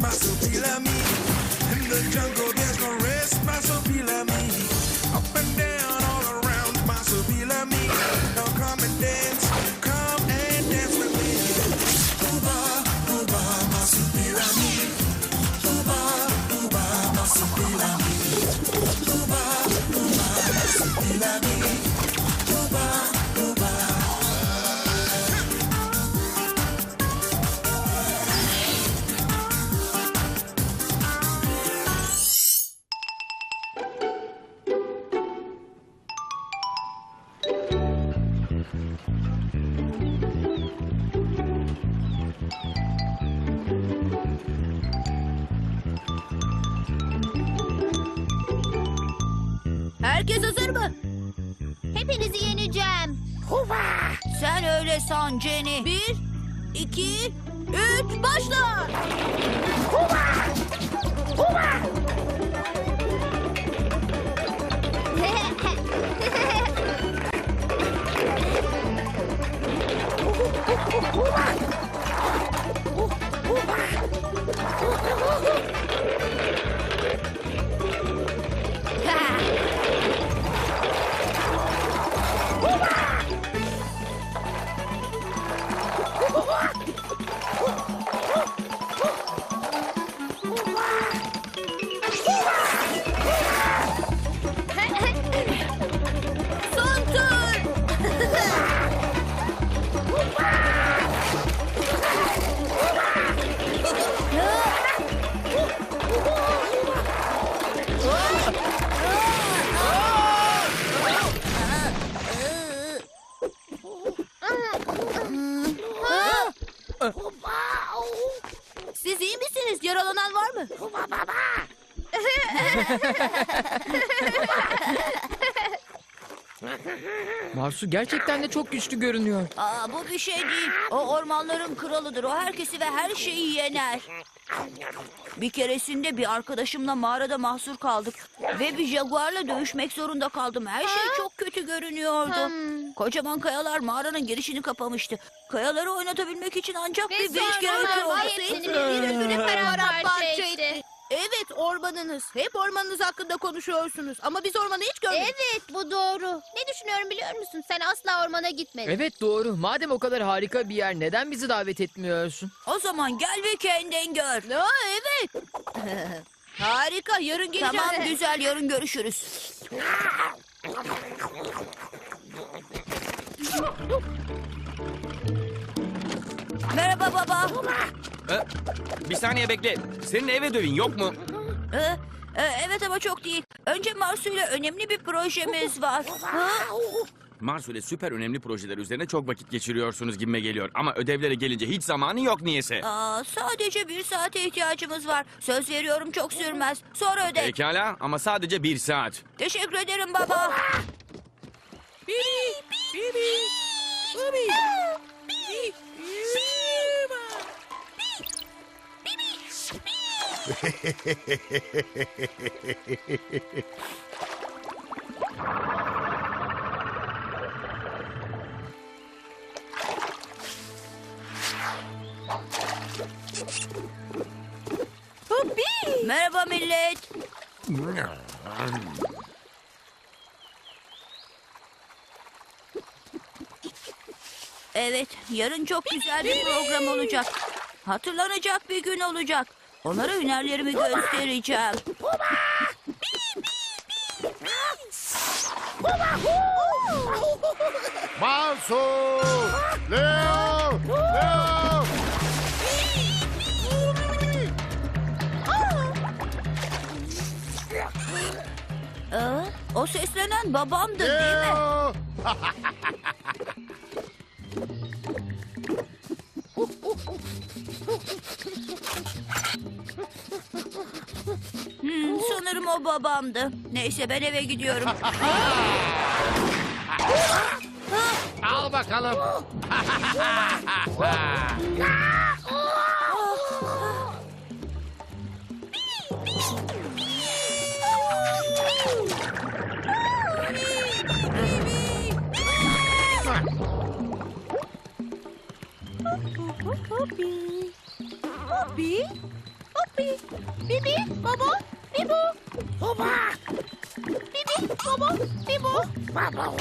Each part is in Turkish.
Mas Sen öyle san Jenny. Bir, iki, üç, başla. Son Var mı? Marsu gerçekten de çok güçlü görünüyor. Aa, bu bir şey değil. O ormanların kralıdır. O herkesi ve her şeyi yener. Bir keresinde bir arkadaşımla mağarada mahsur kaldık. Ve bir jaguarla dövüşmek zorunda kaldım. Her şey çok kötü görünüyordu. Kocaman kayalar mağaranın girişini kapamıştı. Kayaları oynatabilmek için ancak Ve bir beş hepsini paramparça etti. Evet ormanınız. Hep ormanınız hakkında konuşuyorsunuz. Ama biz ormanı hiç görmedik. Evet bu doğru. Ne düşünüyorum biliyor musun? Sen asla ormana gitmedin. Evet doğru. Madem o kadar harika bir yer neden bizi davet etmiyorsun? O zaman gel ve kendin gör. Aa, evet. Harika. Yarın geleceğim. Tamam güzel yarın görüşürüz. Merhaba baba. Ee, bir saniye bekle. Senin eve dövün yok mu? Ee, e, evet ama çok değil. Önce Marsu ile önemli bir projemiz var. Ha? Marsu ile süper önemli projeler üzerine çok vakit geçiriyorsunuz gibime geliyor. Ama ödevlere gelince hiç zamanı yok niyeyse. Aa, sadece bir saate ihtiyacımız var. Söz veriyorum çok sürmez. Sonra öde. Pekala ama sadece bir saat. Teşekkür ederim baba. Merhaba millet. Evet, yarın çok güzel bir program olacak. Hatırlanacak bir gün olacak. Onlara hünerlerimi göstereceğim. Mansu! Leo! Leo! Aa, o seslenen babamdı değil mi? Leo! sanırım o babamdı. Neyse ben eve gidiyorum. Al bakalım. Hopi. Hopi. Hoppi. Bibi. Baba. Falou!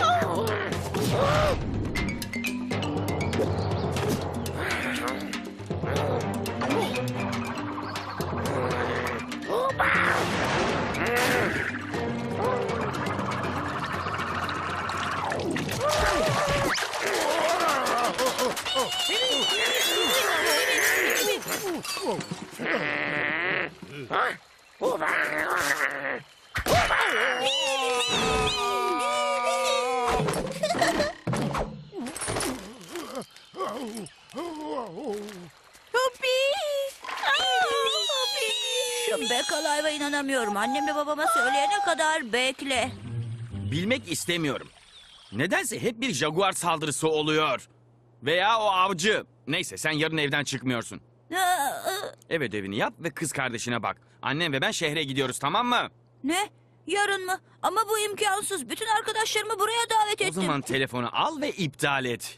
Uba! Uba! Uba! Bibu. Şu Bekalayva inanamıyorum. Annemle babama söyleyene kadar bekle. Bilmek istemiyorum. Nedense hep bir jaguar saldırısı oluyor. Veya o avcı. Neyse sen yarın evden çıkmıyorsun. Ev ödevini yap ve kız kardeşine bak. Annem ve ben şehre gidiyoruz tamam mı? Ne? Yarın mı? Ama bu imkansız. Bütün arkadaşlarımı buraya davet O ettim. zaman telefonu al ve iptal et.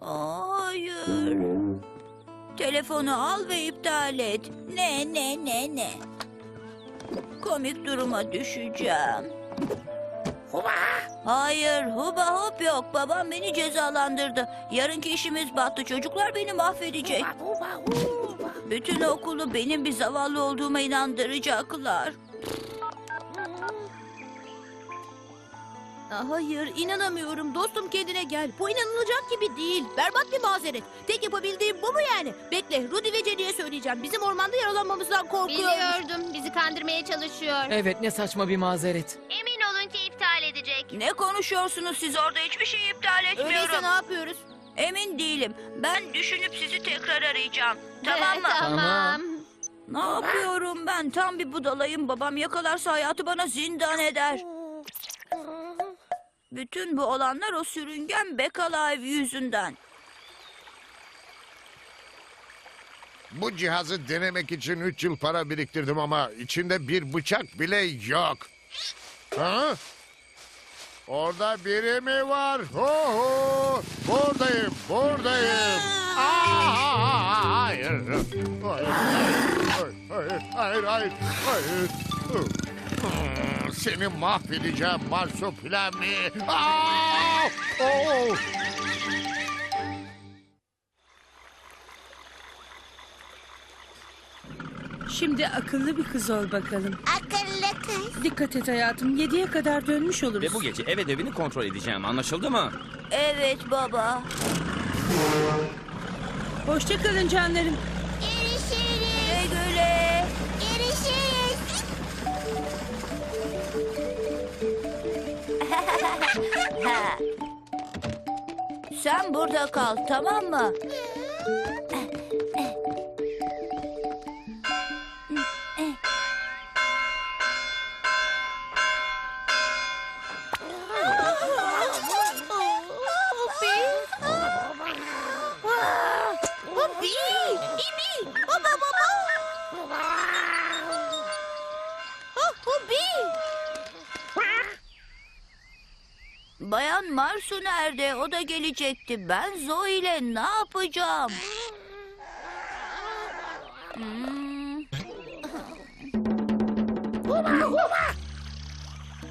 Hayır. Telefonu al ve iptal et. Ne ne ne ne. Komik duruma düşeceğim. Hayır, huba hop yok. Babam beni cezalandırdı. Yarınki işimiz battı. Çocuklar beni mahvedecek. Bütün okulu benim bir zavallı olduğuma inandıracaklar. Hayır inanamıyorum. Dostum kendine gel. Bu inanılacak gibi değil. Berbat bir mazeret. Tek yapabildiğim bu mu yani? Bekle Rudy ve Jenny'e söyleyeceğim. Bizim ormanda yaralanmamızdan korkuyormuş. Biliyordum. Bizi kandırmaya çalışıyor. Evet ne saçma bir mazeret. Emin olun ki iptal edecek. Ne konuşuyorsunuz siz orada? Hiçbir şey iptal etmiyorum. Öyleyse ne yapıyoruz? Emin değilim. Ben düşünüp sizi tekrar arayacağım. Tamam mı? tamam. Ne yapıyorum ben? Tam bir budalayım. Babam yakalarsa hayatı bana zindan eder. Bütün bu olanlar o sürüngen Bekalive yüzünden. Bu cihazı denemek için 3 yıl para biriktirdim ama içinde bir bıçak bile yok. Ha? Orada biri mi var? Ho ho! Buradayım, buradayım. Aa, hayır. Hayır, hayır, hayır, hayır, hayır. Hmm, Seni mahvedeceğim marsupilami. Aa! Oh! Şimdi akıllı bir kız ol bakalım. Akıllı kız. Dikkat et hayatım. Yediye kadar dönmüş oluruz. Ve bu gece ev ödevini kontrol edeceğim anlaşıldı mı? Evet baba. Hoşça kalın canlarım. Sen burada kal tamam mı? Nerede? O da gelecekti. Ben Zoe ile ne yapacağım? Hmm,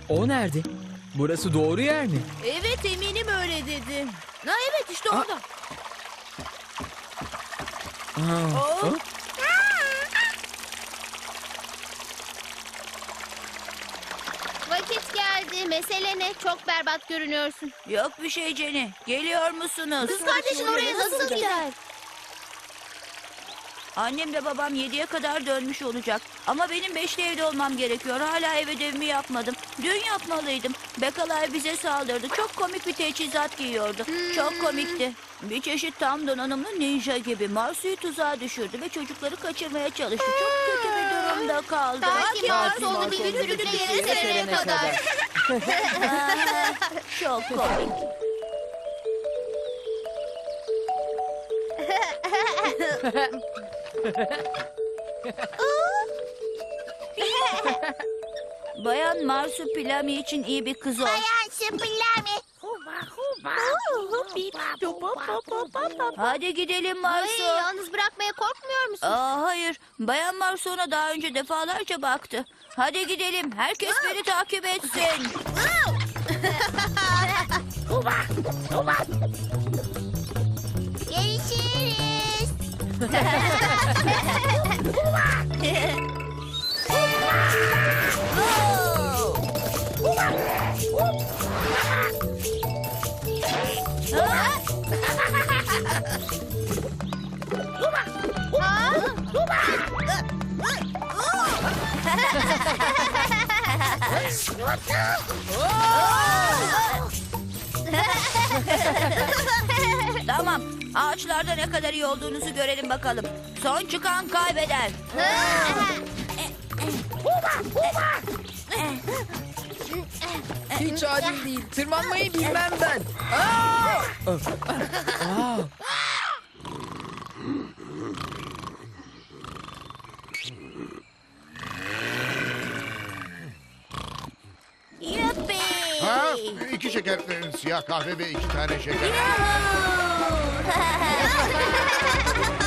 O nerede? Burası doğru yer mi? Evet eminim öyle dedi. Ha evet işte orada. Aa, Oh. o- Vakit geldi. Mesele ne? Çok berbat görünüyorsun. yok bir şey Jenny. Geliyor musunuz? Kız kardeşin oraya nasıl gider? Annemle babam yediye kadar dönmüş olacak. Ama benim beşte evde olmam gerekiyor. Hala ev ödevimi yapmadım. Dün yapmalıydım. Bekalar bize saldırdı. Çok komik bir teçhizat giyiyordu. Çok komikti. Bir çeşit tam donanımlı ninja gibi. Marsu'yu tuzağa düşürdü ve çocukları kaçırmaya çalıştı. Çok kötü bir durumda kaldı. Belki Mars onu bir bir yere serene kadar. Çok komik. Bayan Marsupilami için iyi bir kız ol. Bayan Şıpillami. Hadi gidelim Ay, Marsu. yalnız bırakmaya korkmuyor musun? Aa, hayır. Bayan Marsu ona daha önce defalarca baktı. Hadi gidelim. Herkes beni takip etsin. Görüşürüz. Tamam. Ağaçlarda ne kadar iyi olduğunuzu görelim bakalım. Son çıkan kaybeder. Hiç adil değil. Tırmanmayı bilmem ben. Aa! Aa! Yuppi. Ha? İki şeker, e, siyah kahve ve iki tane şeker. Demek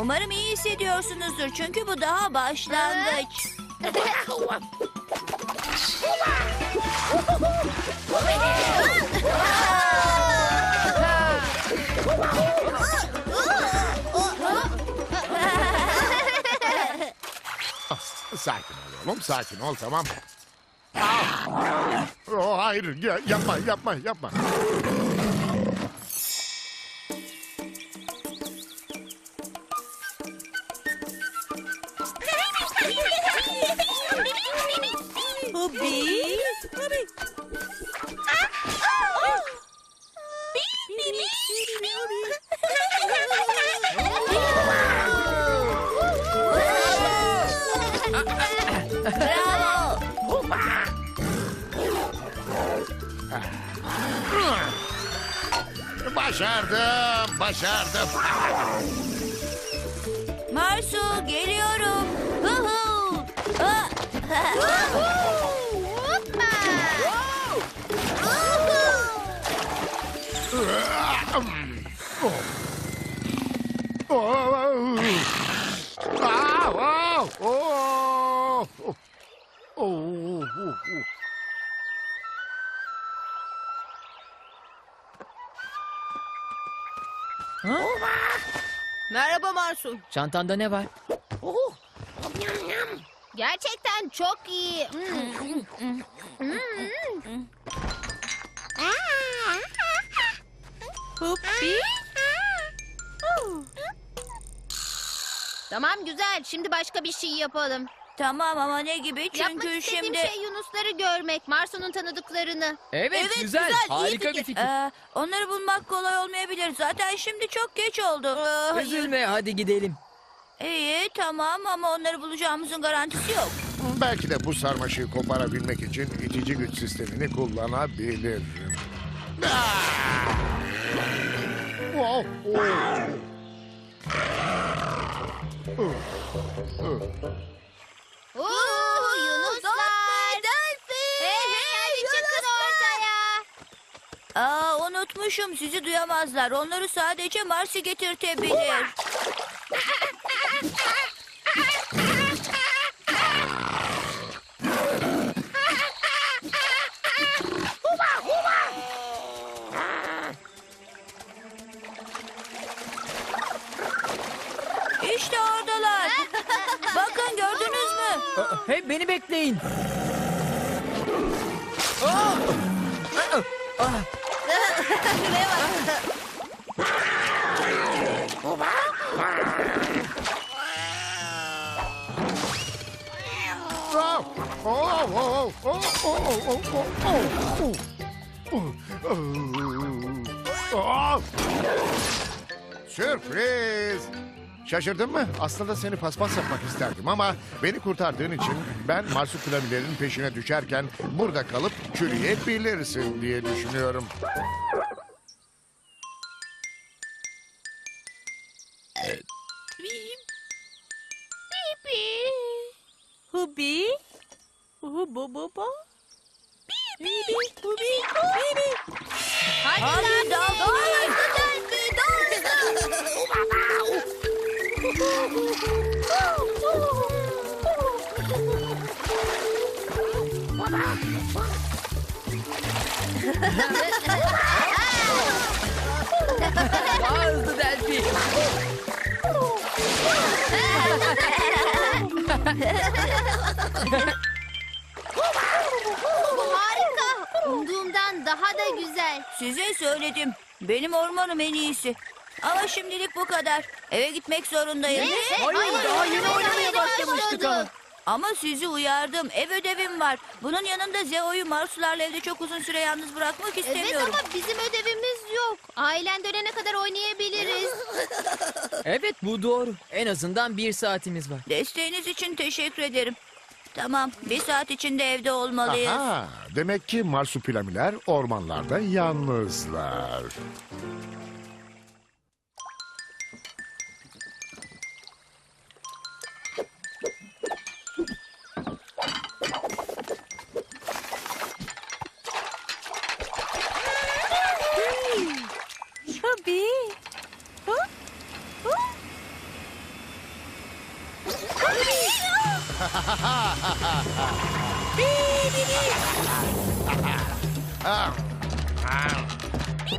Umarım iyi hissediyorsunuzdur. Çünkü bu daha başlangıç. Sakin ol oğlum, sakin ol tamam. Ah! Oh, hayır, ya- yapma, yapma, yapma. Marsu geliyorum. Hu hu. Ha. Merhaba Marsu. Çantanda ne var? Gerçekten çok iyi. Hmm. Hmm. Tamam güzel. Şimdi başka bir şey yapalım. Tamam ama ne gibi? Yapmak Çünkü istediğim şimdi... şey Yunusları görmek. Marsu'nun tanıdıklarını. Evet, Evet, güzel. güzel, iyi Harika bir fikir. Ee, onları bulmak kolay olmayabilir. Zaten şimdi çok geç oldu. Ee, hayır. Üzülme hadi gidelim. İyi tamam ama onları bulacağımızın garantisi yok. Belki de bu sarmaşığı koparabilmek için itici güç sistemini kullanabilirim. Ah! Oh, oh. Oo, Yunuslar. Hey hey hadi çıkın ortaya. Aa unutmuşum sizi duyamazlar. Onları sadece Marsi getirtebilir. mine! Oh! oh, oh, oh, oh, oh. Sürpriz! Şaşırdın mı? Aslında seni paspas yapmak isterdim ama beni kurtardığın için ben marsupilamilerin peşine düşerken burada kalıp çürüyebilirsin diye düşünüyorum. Hubi. Hubu bu bu. Hadi, Hadi Daphne. Daphne. Daha hızlı Delphi. Harika. Umduğumdan daha da güzel. Size söyledim. Benim ormanım en iyisi. Ama şimdilik bu kadar. Eve gitmek zorundayım. Hayır, daha yeni oynamaya başlamıştık ama. Ama sizi uyardım. Ev ödevim var. Bunun yanında Zeo'yu Marsularla evde çok uzun süre yalnız bırakmak Evet istemiyorum. ama bizim ödevimiz yok. Ailen dönene kadar oynayabiliriz. Evet bu doğru. En azından bir saatimiz var. Desteğiniz için teşekkür ederim. Tamam, bir saat içinde evde olmalıyız. Aha, demek ki marsupilamiler ormanlarda yalnızlar. Hopi!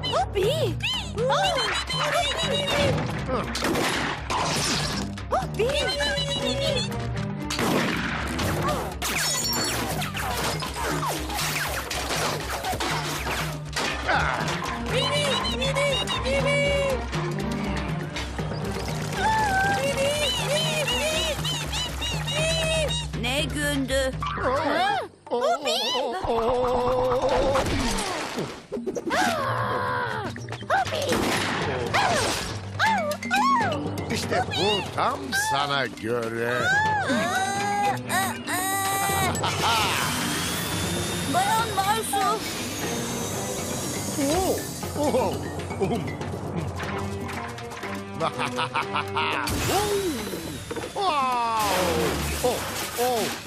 Hopi! Hopi! Ne gündü. İşte bu tam sana göre. Bayan Marsu. Wow! Oh, oh, oh.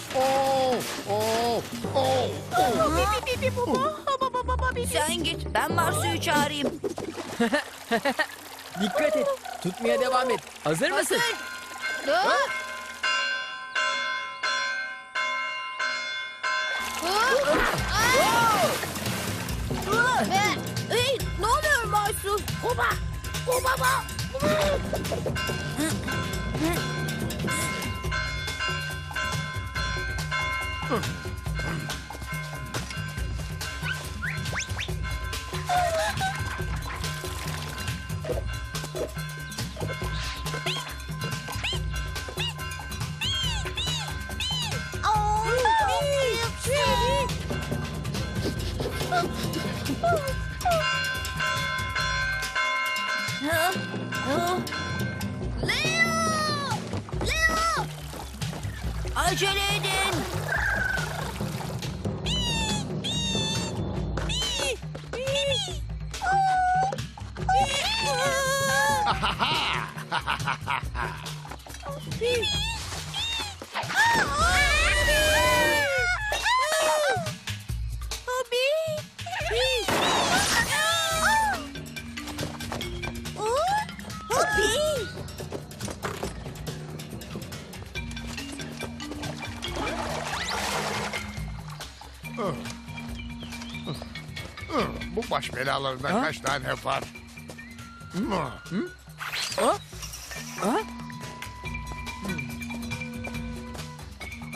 Sen git, ben Marsu'yu çağırayım. Dikkat et. Tutmaya devam et. Hazır mısın? Dur. Ve- Hey, ne oluyor Marsu? Kuba, kuba, Mm. Bu baş belalarından kaç tane var? Ha? Ha?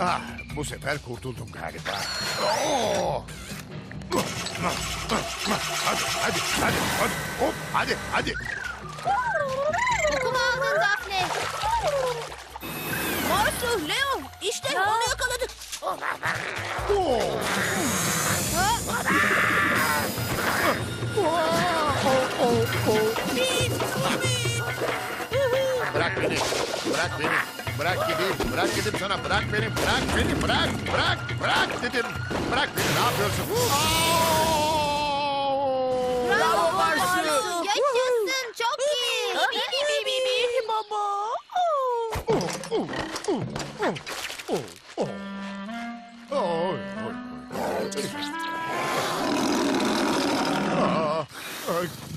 Ah, bu sefer kurtuldum galiba. Oo! Hadi, hadi, hadi, hadi, hop, hadi, hadi. Kokumu aldın Daphne. Marsu, Leo, işte onu yakaladık. Oo! Bırak Bırak beni. Bırak gideyim. Bırak dedim sana. Bırak beni. Bırak beni. Bırak. Bırak. Bırak dedim. Bırak beni. Ne yapıyorsun? Bravo, Bravo Barsu. Yaşasın. Çok iyi. Bibi bibi baba.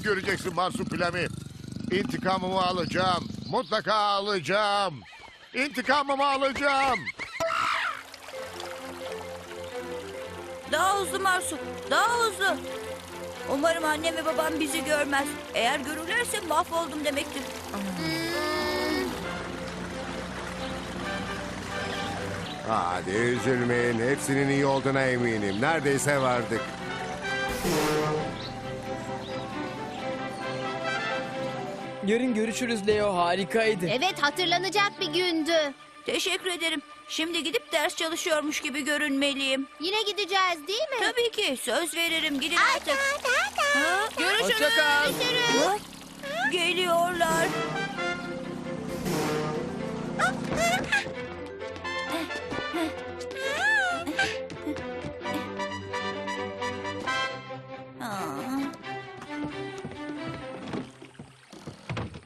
Göreceksin Marsupilami. İntikamımı alacağım. Mutlaka alacağım. İntikamımı alacağım. Daha hızlı Marsu, daha hızlı. Umarım annem ve babam bizi görmez. Eğer görürlerse mahvoldum demektir. Hadi üzülmeyin. Hepsinin iyi olduğuna eminim. Neredeyse vardık. Yarın görüşürüz Leo harikaydı. Evet hatırlanacak bir gündü. Teşekkür ederim. Şimdi gidip ders çalışıyormuş gibi görünmeliyim. Yine gideceğiz değil mi? Tabii ki söz veririm gidin artık. Ha? Görüşürüz. Hoşça kal. Görüşürüz. Ha? Geliyorlar.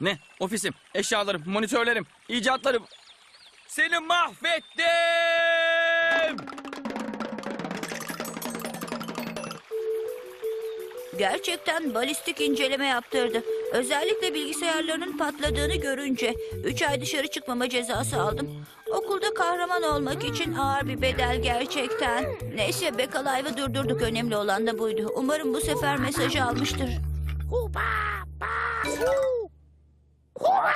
Ne? Ofisim, eşyalarım, monitörlerim, icatlarım. Seni mahvettim! Gerçekten balistik inceleme yaptırdı. Özellikle bilgisayarlarının patladığını görünce 3 ay dışarı çıkmama cezası aldım. Okulda kahraman olmak için ağır bir bedel gerçekten. Neyse Bekalay'ı durdurduk. Önemli olan da buydu. Umarım bu sefer mesajı almıştır. Uá!